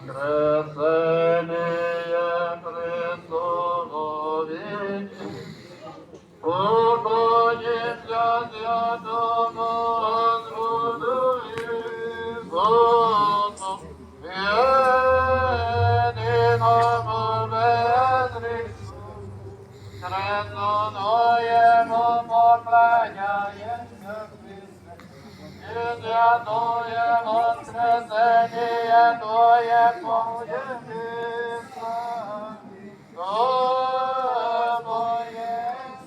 Воскресение Христово вічне, святому Господу безгреху, Христоноему поклоняемся Христе, и святое воскресение Твое появится. Тобое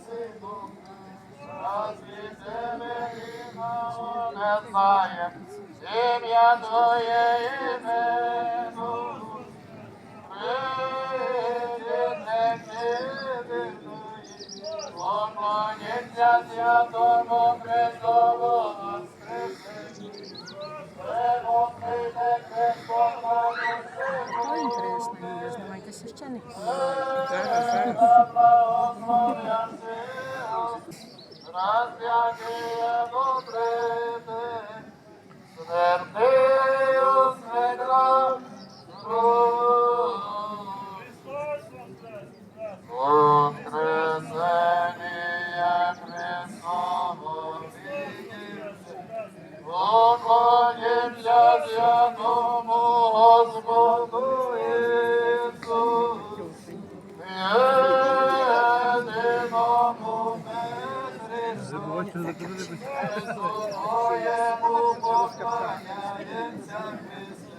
Сыну, не знає, ім'я Твоє імenu. Прийдете святому Христову О, інтересно, Юля, знімайте священник. Распятие безгрешному, Твоему поклоняемся Христе,